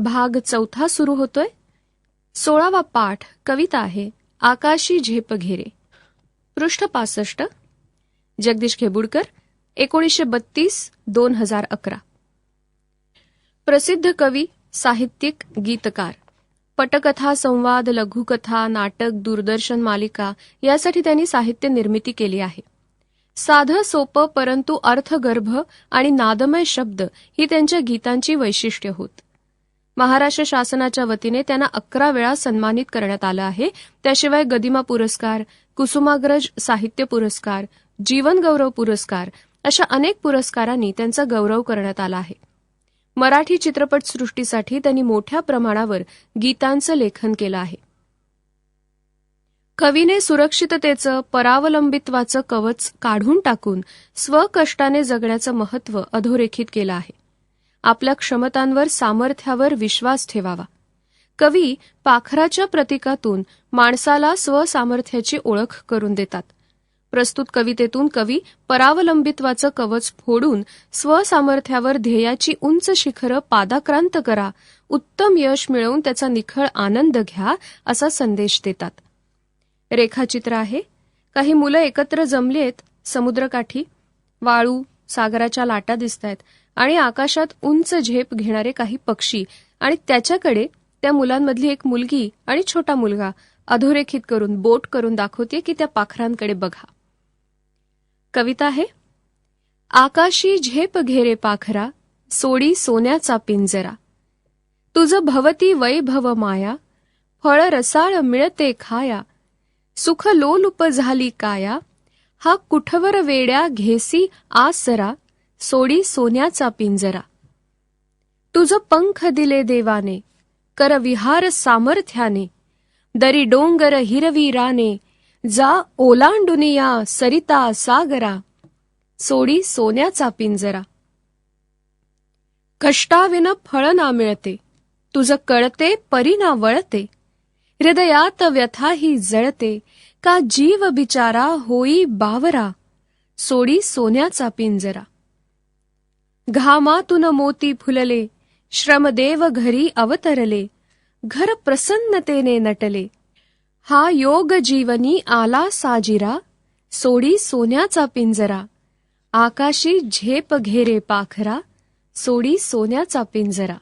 भाग चौथा सुरू होतोय. सोळावा पाठ कविता आहे आकाशी झेप घेरे. पृष्ठ पासष्ट. जगदीश खेबुडकर एकोणीसशे बत्तीस दोन हजार अकरा. प्रसिद्ध कवी साहित्यिक गीतकार. पटकथा संवाद लघुकथा नाटक दूरदर्शन मालिका यासाठी त्यांनी साहित्य निर्मिती केली आहे. साधं सोपं परंतु अर्थगर्भ आणि नादमय शब्द ही त्यांच्या गीतांची वैशिष्ट्य होत. महाराष्ट्र शासनाच्या वतीने त्यांना अकरा वेळा सन्मानित करण्यात आलं आहे. त्याशिवाय गदिमा पुरस्कार कुसुमाग्रज साहित्य पुरस्कार जीवन गौरव पुरस्कार अशा अनेक पुरस्कारांनी त्यांचा गौरव करण्यात आला आहे. मराठी चित्रपटसृष्टीसाठी त्यांनी मोठ्या प्रमाणावर गीतांचं लेखन केलं आहे. कवीने सुरक्षिततेचं परावलंबित्वाचं कवच काढून टाकून स्वकष्टाने जगण्याचं महत्त्व अधोरेखित केलं आहे. आपल्या क्षमतांवर सामर्थ्यावर विश्वास ठेवावा. कवी पाखराच्या प्रतीकातून माणसाला स्वसामर्थ्याची ओळख करून देतात. प्रस्तुत कवितेतून कवी परावलंबित्वाचं कवच फोडून स्वसामर्थ्यावर ध्येयाची उंच शिखरं पादाक्रांत करा उत्तम यश मिळवून त्याचा निखळ आनंद घ्या असा संदेश देतात. रेखाचित्र आहे. काही मुलं एकत्र जमली आहेत समुद्रकाठी वाळू सागराच्या लाटा दिसत आहेत. आणि आकाशात उंच झेप घेणारे काही पक्षी. आणि त्याच्याकडे त्या मुलांमधली एक मुलगी आणि छोटा मुलगा अधोरेखित करून बोट करून दाखवते की त्या पाखरांकडे बघा. कविता आहे आकाशी झेप घेरे पाखरा सोडी सोन्याचा पिंजरा. तुझ भवती वैभव माया फळ रसाळ मिळते खाया. सुख लोलुप झाली काया हा कुठवर वेड्या घेसी आसरा सोडी सोन्याचा पिंजरा. तुझ पंख दिले देवाने कर विहार सामर्थ्याने दरी डोंगर हिरवी राने जा ओलांडुनिया सरिता सागरा सोडी सोन्याचा पिंजरा. कष्टाविन फळ ना मिळते तुझ कळते परिणा वळते हृदयात व्यथा ही जळते का जीव बिचारा होई बावरा सोडी सोन्याचा पिंजरा. घामातून मोती फुलले श्रमदेव घरी अवतरले घर प्रसन्नतेने नटले. हा योग जीवनी आला साजिरा सोडी सोन्याचा पिंजरा. आकाशी झेप घेरे पाखरा सोडी सोन्याचा पिंजरा.